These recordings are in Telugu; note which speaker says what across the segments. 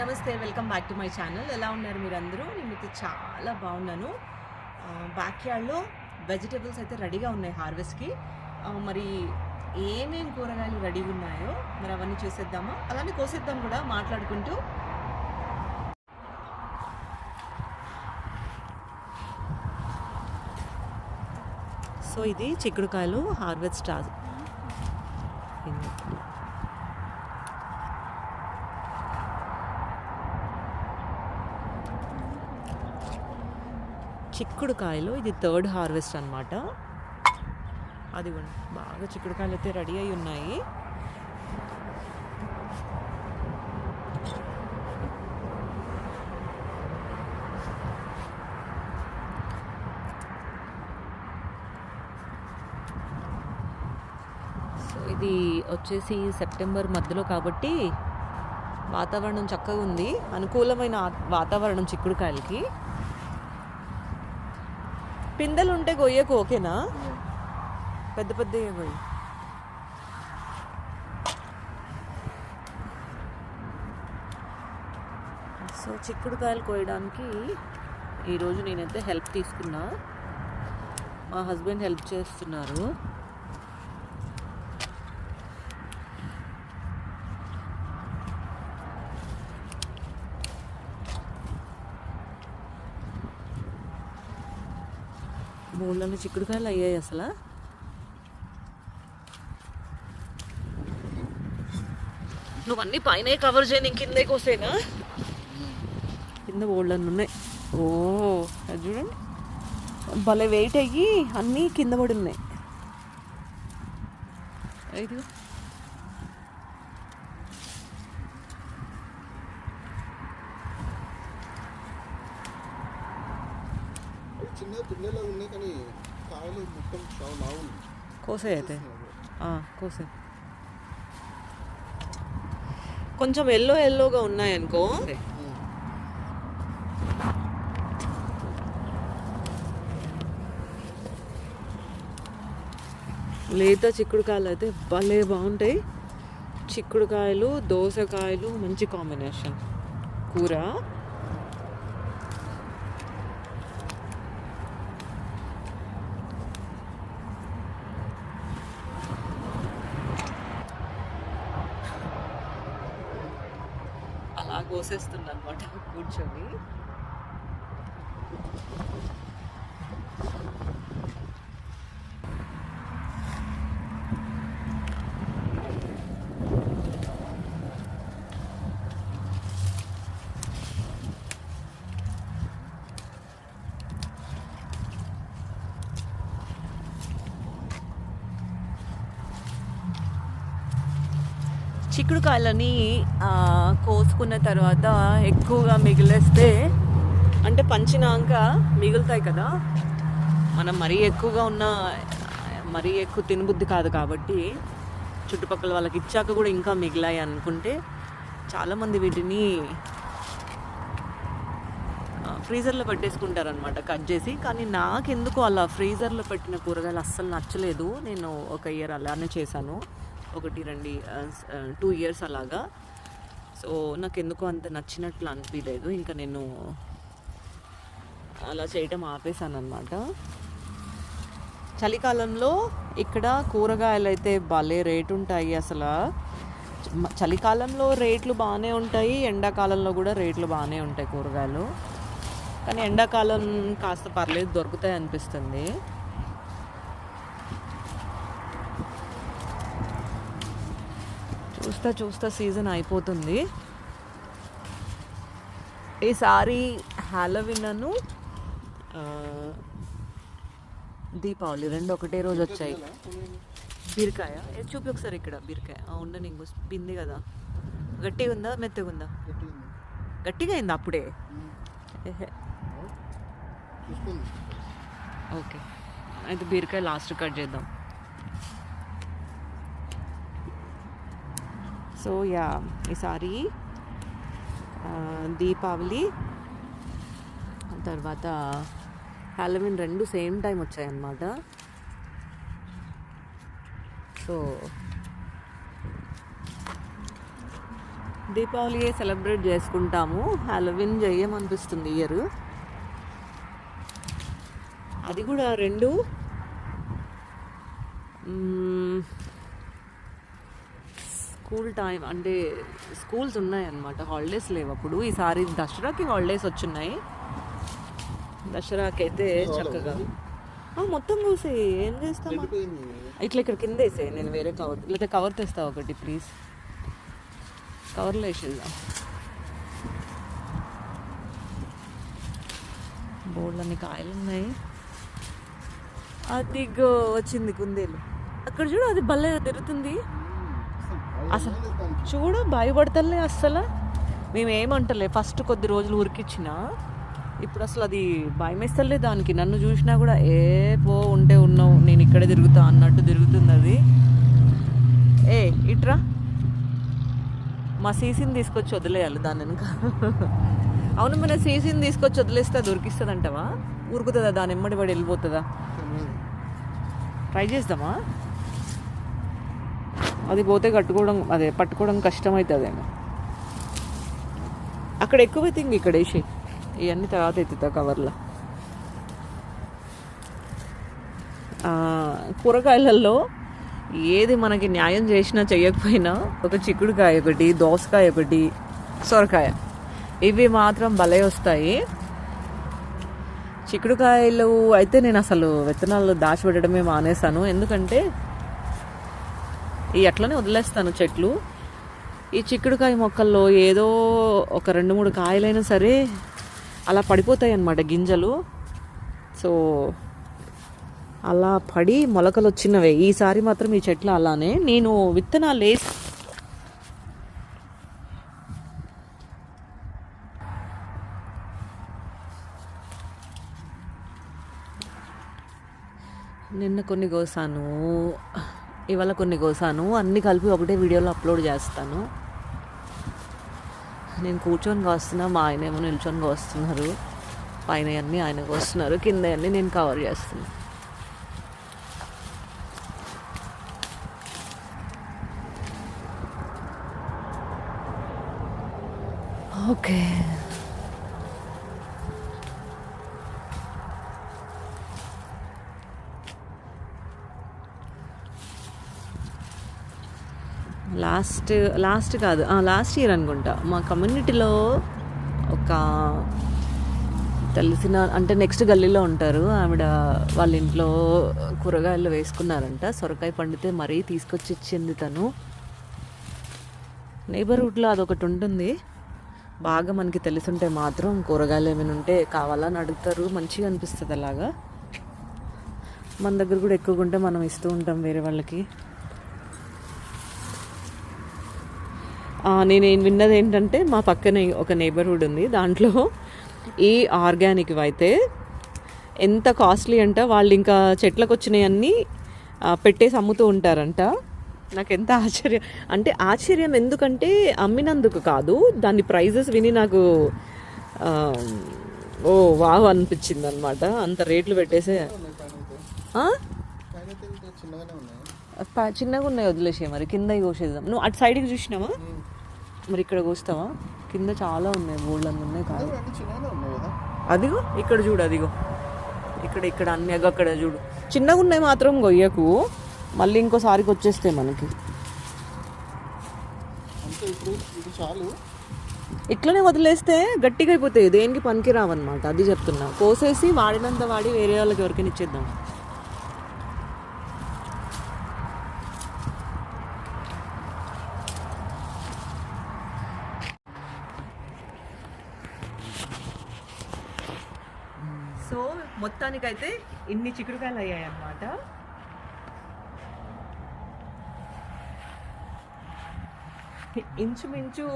Speaker 1: నమస్తే welcome back to my channel. ఎలా ఉన్నారు మీరు అందరూ నేనైతే చాలా బాగున్నాను. బ్యాక్ యార్డ్లో వెజిటేబుల్స్ అయితే రెడీగా ఉన్నాయి హార్వెస్ట్కి. మరి ఏమేం కూరగాయలు రెడీగా ఉన్నాయో మరి అవన్నీ చూసేద్దామా? అలానే కోసేద్దాం కూడా మాట్లాడుకుంటూ. సో ఇది చిక్కుడుకాయలు హార్వెస్ట్ చిక్కుడుకాయలు ఇది థర్డ్ హార్వెస్ట్ అనమాట అది బాగా చిక్కుడుకాయలు అయితే రెడీ అయి ఉన్నాయి. సో ఇది వచ్చేసి సెప్టెంబర్ మధ్యలో కాబట్టి వాతావరణం చక్కగా ఉంది. అనుకూలమైన వాతావరణం చిక్కుడుకాయలకి పిందెలు ఉంటే గొయ్యకు ఓకేనా? పెద్ద పెద్ద గొయ్యి. సో చిక్కుడుకాయలు కోయడానికి ఈరోజు నేనైతే హెల్ప్ తీసుకున్నా. మా హస్బెండ్ హెల్ప్ చేస్తున్నారు. బోళ్ళని చిక్కుడుకాయలు అయ్యాయి అసలు. నువ్వు అన్ని పైన కవర్ చేయని కిందే కోసేనా? కింద బోళ్ళని ఉన్నాయి. ఓ అది చూడండి. భలే వెయిట్ అయ్యి అన్నీ కింద పడి ఉన్నాయి. ఇదిగో
Speaker 2: చిన్న పిందెలా ఉన్నాయి కానీ కాయలు మొత్తం చాలా లావు
Speaker 1: కోసే అయితే? కోసే. కొంచెం ఎల్లో ఎల్లోగా ఉన్నాయి అనుకో. లేత చిక్కుడుకాయలు అయితే భలే బాగుంటాయి. చిక్కుడుకాయలు దోసకాయలు మంచి కాంబినేషన్. కూర. అలా అనమాట కూర్చొని. చిక్కుడుకాయలని కాయలని కోసుకున్న తర్వాత ఎక్కువగా మిగిలేస్తే అంటే పంచినాక మిగులుతాయి కదా. మనం మరీ ఎక్కువగా ఉన్న మరీ ఎక్కువ తినబుద్ధి కాదు కాబట్టి చుట్టుపక్కల వాళ్ళకి ఇచ్చాక కూడా ఇంకా మిగిలాయి అనుకుంటే చాలామంది వీటిని ఫ్రీజర్లో పెట్టేసుకుంటారనమాట కట్ చేసి. కానీ నాకెందుకు అలా ఫ్రీజర్లో పెట్టిన కూరగాయలు అస్సలు నచ్చలేదు. నేను ఒక ఇయర్ అలానే చేశాను. ఒకటి రెండు టూ ఇయర్స్ అలాగా. సో నాకు ఎందుకో అంత నచ్చినట్లు అనిపించలేదు ఇంకా నేను అలా చేయటం ఆపేశాను అనమాట చలికాలంలో ఇక్కడ కూరగాయలు అయితే భలే రేటు ఉంటాయి అసలు చలికాలంలో రేట్లు బాగానే ఉంటాయి ఎండాకాలంలో కూడా రేట్లు బాగానే ఉంటాయి కూరగాయలు. కానీ ఎండాకాలం కాస్త పర్లేదు దొరుకుతాయి అనిపిస్తుంది. చూస్తా చూస్తా సీజన్ అయిపోతుంది. ఈసారి హాలోవిన్ను దీపావళి రెండు ఒకటే రోజు వచ్చాయి. బీరకాయ? చూపి ఒకసారి ఇక్కడ బీరకాయ. ఉండని ఇంకో పింది కదా. గట్టిగా ఉందా మెత్తగా ఉందా? గట్టిగా అయిందా అప్పుడే? ఓకే. అయితే బీరకాయ లాస్ట్ కట్ చేద్దాం. సో యా ఈసారి దీపావళి తర్వాత హాలోవిన్ రెండు సేమ్ టైం వచ్చాయన్నమాట. సో దీపావళి సెలబ్రేట్ చేసుకుంటాము. హాలోవిన్ చేయమనిపిస్తుంది ఇయర్ అది కూడా రెండు. స్కూల్ టైం అంటే స్కూల్స్ ఉన్నాయన్నమాట. హాలిడేస్ లేవు అప్పుడు. ఈసారి దసరాకి హాలిడేస్ వచ్చున్నాయి. దసరాకి అయితే చక్కగా మొత్తం కూసే ఏం చేస్తామా ఇట్లా ఇక్కడ కింద వేసే నేను వేరే కవర్ లేకపోతే కవర్ తెస్తా ఒకటి ప్లీజ్ కవర్లో వేసేద్దాం. బోర్డులు అన్ని కాయలు ఉన్నాయి. అదిగో వచ్చింది కుందేలు. అక్కడ చూడు అది భలే తిరుగుతుంది. అసలు చూడు భయపడతలే అస్సలు. మేము ఏమంటలే ఫస్ట్ కొద్ది రోజులు ఉరికిచ్చిన ఇప్పుడు అసలు అది భయమేస్తలే దానికి. నన్ను చూసినా కూడా ఏ పో ఉంటే ఉన్నావు నేను ఇక్కడే తిరుగుతా అన్నట్టు తిరుగుతుంది అది. ఏ ఇట్రా. మా సీసీని తీసుకొచ్చి వదిలేయాలి దాని వెనుక. అవును మన సీసీని తీసుకొచ్చి వదిలేస్తే అది ఉరికిస్తుంది అంటావా ఉరుకుతుందా దాని ఎమ్మడి పడి వెళ్ళిపోతుందా? ట్రై చేద్దామా? అది పోతే కట్టుకోవడం అదే పట్టుకోవడం కష్టమవుతుందేమో అక్కడ ఎక్కువ ఇంక ఇక్కడ వేసి. ఇవన్నీ తర్వాత ఎత్తుతా కవర్లో. కూరగాయలలో ఏది మనకి న్యాయం చేసినా చేయకపోయినా ఒక చిక్కుడుకాయ ఒకటి దోసకాయ ఒకటి సొరకాయ. ఇవి మాత్రం భలే వస్తాయి. చిక్కుడుకాయలు అయితే నేను అసలు విత్తనాలు దాచిపెట్టడమే మానేశాను. ఎందుకంటే ఈ అట్లనే వదిలేస్తాను చెట్లు. ఈ చిక్కుడుకాయ మొక్కల్లో ఏదో ఒక రెండు మూడు కాయలైనా సరే అలా పడిపోతాయి అన్నమాట గింజలు. సో అలా పడి మొలకలు వచ్చినవే ఈసారి మాత్రం ఈ చెట్లు అలానే. నేను విత్తనాలు వేసి నిన్న కొన్ని కోసాను. ఇవాళ కొన్ని కోసాను. అన్నీ కలిపి ఒకటే వీడియోలో అప్లోడ్ చేస్తాను. నేను కూర్చొని కోస్తున్నా మా ఆయన ఏమో నిల్చొని కోస్తున్నారు. పైన అన్నీ ఆయన కోస్తున్నారు కింద అన్నీ నేను కవర్ చేస్తున్నా. ఓకే. లాస్ట్ లాస్ట్ కాదు లాస్ట్ ఇయర్ అనుకుంటా. మా కమ్యూనిటీలో ఒక తెలిసిన అంటే నెక్స్ట్ గల్లీలో ఉంటారు. ఆవిడ వాళ్ళ ఇంట్లో కూరగాయలు వేసుకున్నారంట. సొరకాయ పండితే మరీ తీసుకొచ్చి ఇచ్చింది తను. నైబర్హుడ్లో అదొకటి ఉంటుంది. బాగా మనకి తెలుసుంటే మాత్రం కూరగాయలు ఏమైనా ఉంటే కావాలని అడుగుతారు. మంచిగా అనిపిస్తుంది అలాగా. మన దగ్గర కూడా ఎక్కువగా ఉంటే మనం ఇస్తూ ఉంటాం వేరే వాళ్ళకి. నేను విన్నది ఏంటంటే మా పక్కనే ఒక నేబర్హుడ్ ఉంది. దాంట్లో ఈ ఆర్గానిక్ అయితే ఎంత కాస్ట్లీ అంట వాళ్ళు ఇంకా చెట్లకు వచ్చినాయన్నీ ఆ, పెట్టేసి అమ్ముతూ ఉంటారంట. నాకు ఎంత ఆశ్చర్యం. అంటే ఆశ్చర్యం ఎందుకంటే అమ్మినందుకు కాదు దాని ప్రైజెస్ విని నాకు ఓ వావ్ అనిపించింది అనమాట అంత రేట్లు పెట్టేసే చిన్నగా ఉన్నాయి. వదిలేసే మరి కింద కోసేద్దాం. నువ్వు అటు సైడ్కి చూసినావా? మరి ఇక్కడ కోస్తావా? కింద చాలా ఉన్నాయి బోల్డ్ ఉన్నాయి కాదు.
Speaker 2: అదే అన్ని చిన్నగానే ఉన్నాయి కదా.
Speaker 1: అదిగో ఇక్కడ చూడు అదిగో. ఇక్కడ ఇక్కడ అన్ని అక్కడ చూడు. చిన్నగా ఉన్నాయి మాత్రం గొయ్యకు. మళ్ళీ ఇంకోసారికి వచ్చేస్తాయి మనకి. ఇట్లనే వదిలేస్తే గట్టిగా అయిపోతాయి. దేనికి పనికి రావన్నమాట అది చెప్తున్నా. కోసేసి వాడినంత వాడి వేరే వాళ్ళకి ఎవరికైనా ఇచ్చేద్దాం సో మొత్తానికైతే ఇన్ని చిక్కుడుకాయలు అయ్యాయి అన్నమాట ఇంచుమించు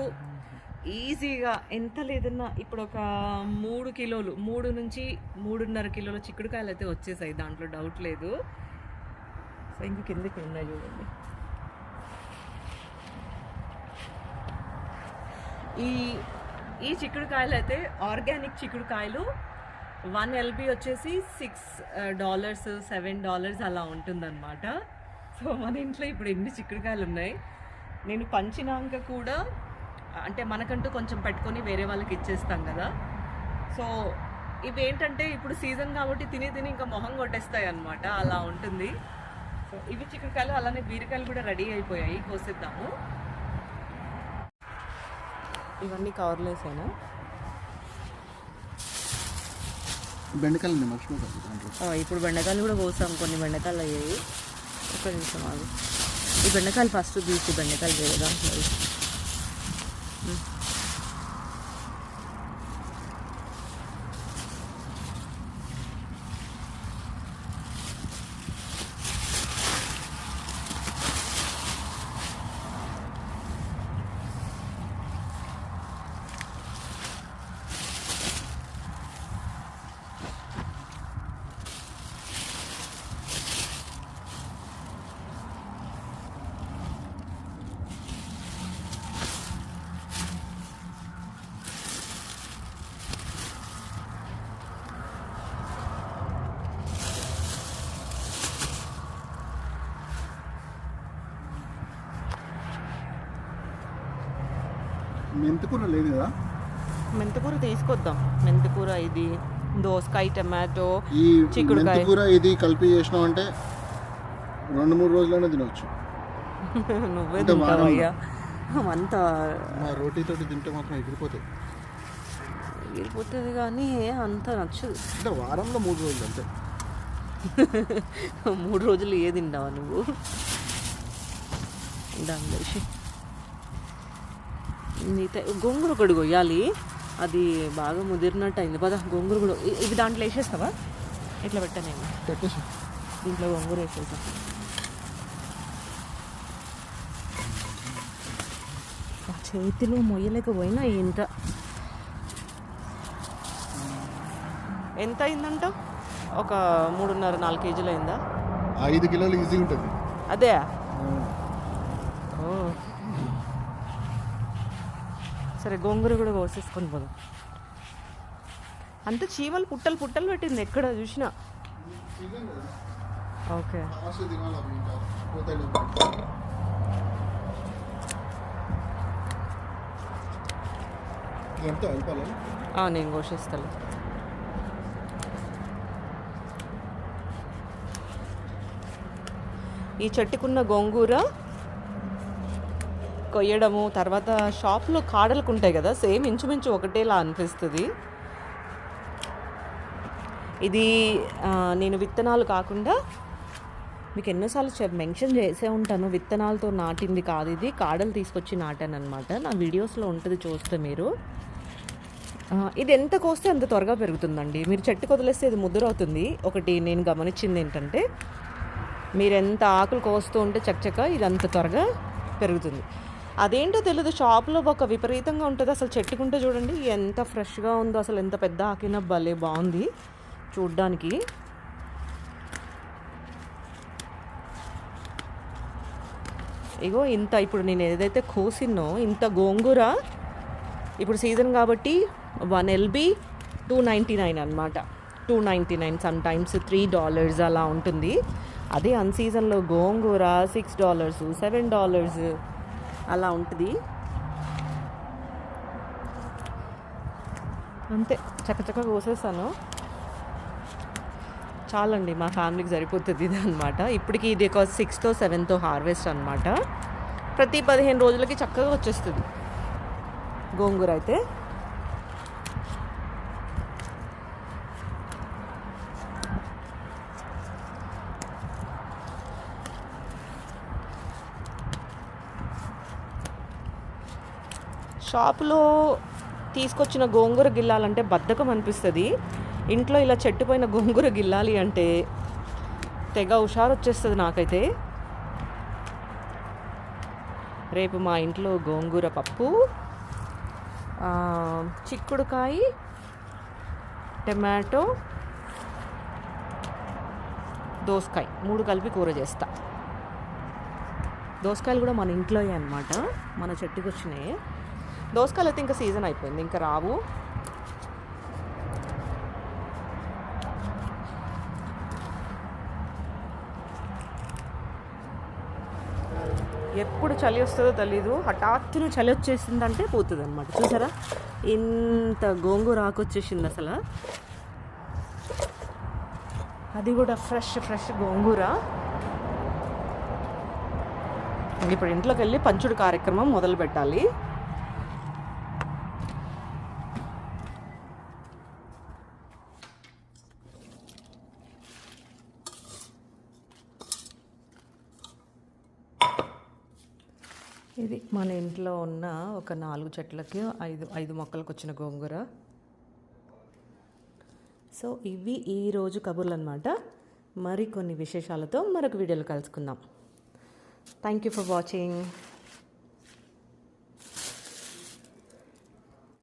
Speaker 1: ఈజీగా ఎంత లేదన్నా ఇప్పుడు ఒక మూడు కిలోలు మూడు నుంచి మూడున్నర కిలోల చిక్కుడుకాయలు అయితే వచ్చేసాయి దాంట్లో డౌట్ లేదు. సో ఇంక కిందకి ఉన్నాయి చూడండి. ఈ ఈ చిక్కుడుకాయలు అయితే ఆర్గానిక్ చిక్కుడుకాయలు one L B six dollars seven dollars అలా ఉంటుందన్నమాట. సో మన ఇంట్లో ఇప్పుడు ఎన్ని చిక్కుడుకాయలు ఉన్నాయి? నేను పంచినాక కూడా అంటే మనకంటూ కొంచెం పెట్టుకొని వేరే వాళ్ళకి ఇచ్చేస్తాం కదా. సో ఇవి ఏంటంటే ఇప్పుడు సీజన్ కాబట్టి తిని తిని ఇంకా మొహం కొట్టేస్తాయి అనమాట అలా ఉంటుంది. సో ఇవి చిక్కుడుకాయలు అలానే బీరకాయలు కూడా రెడీ అయిపోయాయి. కోసిద్దాము. ఇవన్నీ కవర్లు
Speaker 2: బెండకాయలు నేను మర్చిపోతాను
Speaker 1: ఇప్పుడు బెండకాయలు కూడా కోసాం కొన్ని బెండకాయలు అయ్యాయి. ఒక నిమిషం ఆగు. ఈ బెండకాయలు ఫస్ట్ తీసి బెండకాయలు వేరే
Speaker 2: మెంతికూర లేదు కదా?
Speaker 1: మెంతికూర తీసుకొద్దాం. మెంతికూర ఇది దోసకాయ టమాటో
Speaker 2: ఈ
Speaker 1: చిక్కుడుకాయ.
Speaker 2: మెంతికూర ఇది కలిపి చేసినాం అంటే రెండు మూడు రోజులైనా తినవచ్చు
Speaker 1: నువ్వే
Speaker 2: అంటే వారం-
Speaker 1: తింటావయ్యా అంత
Speaker 2: మా రోటీతోటి తింటే మాత్రం ఎగిరిపోతాయి.
Speaker 1: వెళ్ళిపోతుంది కానీ అంత నచ్చదు.
Speaker 2: అంటే వారంలో మూడు రోజులు అంతే.
Speaker 1: మూడు రోజులు ఏ తింటావా నువ్వు? దాని మిగతా గోంగూర ఒకటి కొయ్యాలి అది బాగా ముదిరినట్టు అయింది పద గోంగూర కూడా ఇ- ఇవి దాంట్లో వేసేస్తావా? ఇట్లా పెట్టానేమో
Speaker 2: పెట్టేసి
Speaker 1: దీంట్లో గోంగూర వేసేసా ఆ చేతిలో మొయ్యలేకపోయినా ఇంత. ఎంత అయిందంట ఒక మూడున్నర నాలుగు కేజీలు అయిందా
Speaker 2: ఐదు కిలోలు ఈజీ ఉంటుంది
Speaker 1: అదే ఓ. సరే గోంగూర కూడా కోసేసుకొని పోదాం. అంత చీమలు పుట్టలు పుట్టలు పెట్టింది ఎక్కడ చూసినా. ఓకే. నేను కోసేస్తాను ఈ చెట్టుకున్న గోంగూర కొయ్యడము తర్వాత షాప్లో కాడలకు ఉంటాయి కదా సేమ్ ఇంచుమించు ఒకటేలా అనిపిస్తుంది. ఇది నేను విత్తనాలు కాకుండా మీకు ఎన్నోసార్లు చెప్ మెన్షన్ చేసే ఉంటాను. విత్తనాలతో నాటింది కాదు ఇది. కాడలు తీసుకొచ్చి నాటాను అనమాట నా వీడియోస్లో ఉంటుంది చూస్తే మీరు. ఇది ఎంత కోస్తే అంత త్వరగా పెరుగుతుందండి. మీరు చెట్టుకు వదిలేస్తే ఇది ముద్దురవుతుంది. ఒకటి నేను గమనించింది ఏంటంటే మీరు ఎంత ఆకులు కోస్తూ ఉంటే చక్కచక్క ఇది అంత త్వరగా పెరుగుతుంది. అదేంటో తెలియదు షాప్లో ఒక విపరీతంగా ఉంటుంది. అసలు చెట్టుకుంటే చూడండి ఎంత ఫ్రెష్గా ఉందో అసలు ఎంత పెద్ద ఆకిన భలే బాగుంది చూడ్డానికి. ఇగో ఇంత ఇప్పుడు నేను ఏదైతే కోసినో ఇంత గోంగూర ఇప్పుడు సీజన్ కాబట్టి one L B two ninety nine two ninety nine sometimes three dollars అలా ఉంటుంది. అదే అన్ సీజన్లో గోంగూర సిక్స్ డాలర్స్ సెవెన్ డాలర్స్ అలా ఉంటుంది. అంతే చక్కచక్క కోసేసాను. చాలండి మా ఫ్యామిలీకి సరిపోతుంది ఇది అనమాట ఇప్పటికి ఇది ఒక సిక్స్తో సెవెన్తో హార్వెస్ట్ అనమాట ప్రతి పదిహేను రోజులకి చక్కగా వచ్చేస్తుంది. గోంగూర అయితే. షాపులో తీసుకొచ్చిన గోంగూర గిల్లాలంటే బద్ధకం అనిపిస్తుంది. ఇంట్లో ఇలా చెట్టుపోయిన గోంగూర గిల్లాలి అంటే తెగ హుషారు వచ్చేస్తుంది నాకైతే. రేపు మా ఇంట్లో గోంగూర పప్పు చిక్కుడుకాయ టమాటో దోసకాయ మూడు కలిపి కూర చేస్తా. దోసకాయలు కూడా మన ఇంట్లోయే అనమాట మన చెట్టుకు వచ్చినాయి దోసకాయలు అయితే ఇంకా సీజన్ అయిపోయింది ఇంకా రావు. ఎప్పుడు చలి వస్తుందో తెలీదు హఠాత్తును చలి వచ్చేసిందంటే పోతుంది అనమాట చూసారా? ఇంత గోంగూర ఆకు వచ్చేసింది అసలు. అది కూడా ఫ్రెష్ ఫ్రెష్ గోంగూర. ఇప్పుడు ఇంట్లోకి వెళ్ళి పంచుడు కార్యక్రమం మొదలు పెట్టాలి. ఇది మన ఇంట్లో ఉన్న ఒక నాలుగు చెట్లకి ఐదు ఐదు మొక్కలకు వచ్చిన గోంగూర. సో ఇవి ఈరోజు కబుర్లు అనమాట మరికొన్ని విశేషాలతో మరొక వీడియోలో కలుసుకుందాం. Thank you for watching